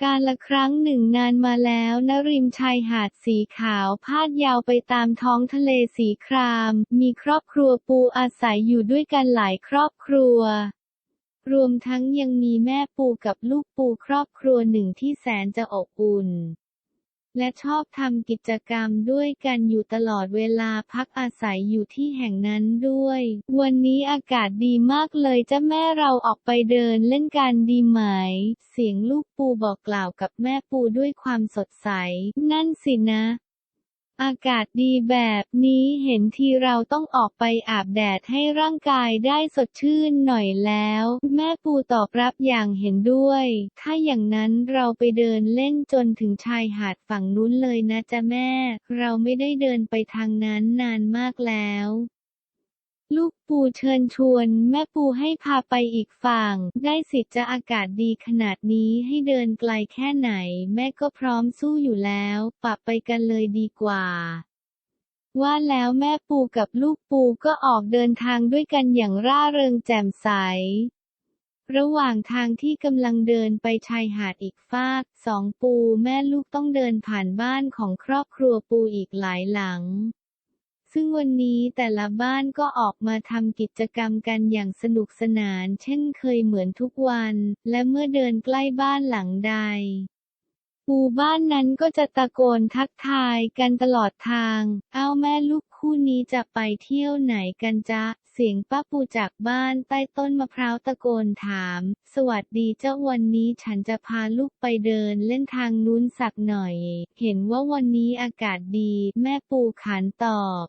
การละครั้งหนึ่งนานมาแล้วณริมชายหาดสีขาวพาดยาวไปตามท้องทะเลสีคราม มีครอบครัวปูอาศัยอยู่ด้วยกันหลายครอบครัว รวมทั้งยังมีแม่ปูกับลูกปูครอบครัวหนึ่งที่แสนจะอบอุ่น และชอบทำกิจกรรมด้วยกันอยู่ตลอดเวลาพักอาศัยอยู่ที่แห่งนั้นด้วย วันนี้อากาศดีมากเลยจ้ะแม่เราออกไปเดินเล่นกันดีไหม เสียงลูกปูบอกกล่าวกับแม่ปูด้วยความสดใส นั่นสินะ อากาศดีแบบนี้เห็นทีเราต้องออกไปอาบแดดให้ร่างกายได้สดชื่นหน่อยแล้ว แม่ปูตอบรับอย่างเห็นด้วย ถ้าอย่างนั้นเราไปเดินเล่นจนถึงชายหาดฝั่งนู้นเลยนะจ๊ะแม่ เราไม่ได้เดินไปทางนั้นนานมากแล้ว ลูกปูเชิญชวน แม่ปูให้พาไปอีกฝั่ง ได้สิจะอากาศดีขนาดนี้ให้เดินไกลแค่ไหน แม่ก็พร้อมสู้อยู่แล้วปะไปกันเลยดีกว่า ว่าแล้วแม่ปูกับลูกปูก็ออกเดินทางด้วยกันอย่างร่าเริงแจ่มใส ระหว่างทางที่กำลังเดินไปชายหาดอีกฟากสองปูแม่ลูกต้องเดินผ่านบ้านของครอบครัวปูอีกหลายหลัง ซึ่งวันนี้แต่ละบ้านก็ออกมาทำกิจกรรมกันอย่างสนุกสนาน เช่นเคยเหมือนทุกวัน และเมื่อเดินใกล้บ้านหลังใดปูบ้านนั้นก็จะตะโกนทักทายกันตลอดทาง เอ้าแม่ลูกคู่นี้จะไปเที่ยวไหนกันจ๊ะ เสียงป้าปูจากบ้านใต้ต้นมะพร้าวตะโกนถาม สวัสดีเจ้าวันนี้ฉันจะพาลูกไปเดินเล่นทางนู้นสักหน่อย เห็นว่าวันนี้อากาศดี แม่ปูขานตอบ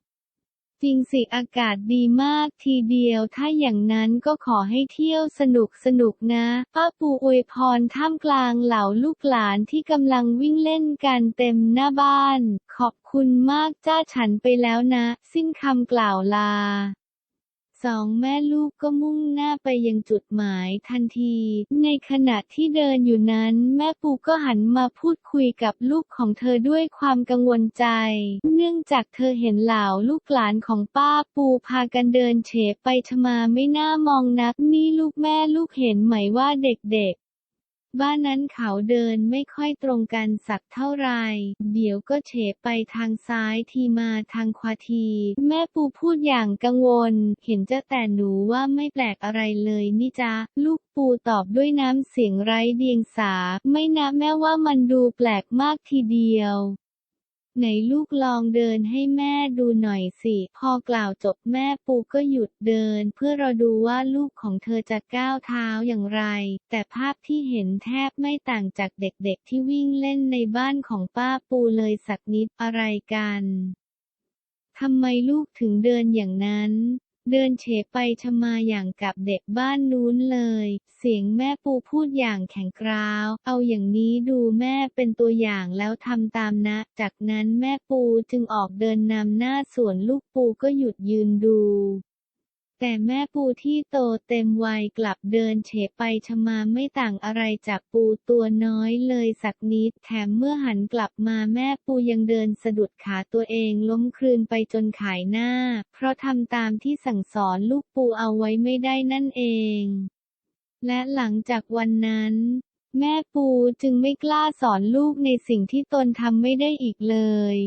จริงสิอากาศดีมากทีเดียว ถ้าอย่างนั้นก็ขอให้เที่ยวสนุกสนุกนะ ป้าปูอวยพรท่ามกลางเหล่าลูกหลานที่กำลังวิ่งเล่นกันเต็มหน้าบ้าน ขอบคุณมากจ้าฉันไปแล้วนะ สิ้นคำกล่าวลา สองแม่ลูกก็มุ่งหน้าไปยังจุดหมายทันที ในขณะที่เดินอยู่นั้น แม่ปูก็หันมาพูดคุยกับลูกของเธอด้วยความกังวลใจ เนื่องจากเธอเห็นเหล่าลูกหลานของป้าปูพากันเดินเฉไปชมาไม่น่ามองนักนี่ลูกแม่ลูกเห็นไหมว่าเด็ก บ้านนั้นเขาเดินไม่ค่อยตรงกันสักเท่าไร เดี๋ยวก็เฉไปทางซ้ายทีมาทางขวาที แม่ปูพูดอย่างกังวล เห็นจะแต่หนูว่าไม่แปลกอะไรเลยนี่จ้าลูกปูตอบด้วยน้ำเสียงไร้เดียงสา ไม่นะแม่ว่ามันดูแปลกมากทีเดียว ไหนลูกลองเดินให้แม่ดูหน่อยสิ พอกล่าวจบแม่ปูก็หยุดเดิน เพื่อรอดูว่าลูกของเธอจะก้าวเท้าอย่างไร แต่ภาพที่เห็นแทบไม่ต่างจากเด็กๆที่วิ่งเล่นในบ้านของป้าปูเลยสักนิดอะไรกันทำไมลูกถึงเดินอย่างนั้น เดินเฉไปชมาอย่างกับเด็กบ้านนู้นเลย เสียงแม่ปูพูดอย่างแข็งกร้าว เอาอย่างนี้ดูแม่เป็นตัวอย่างแล้วทำตามนะ จากนั้นแม่ปูจึงออกเดินนำหน้าส่วนลูกปูก็หยุดยืนดู แต่แม่ปูที่โตเต็มวัยกลับเดินเฉไปชมาไม่ต่างอะไรจากปูตัวน้อยเลยสักนิด แถมเมื่อหันกลับมาแม่ปูยังเดินสะดุดขาตัวเองล้มคลืนไปจนขายหน้า เพราะทำตามที่สั่งสอนลูกปูเอาไว้ไม่ได้นั่นเอง และหลังจากวันนั้นแม่ปูจึงไม่กล้าสอนลูกในสิ่งที่ตนทำไม่ได้อีกเลย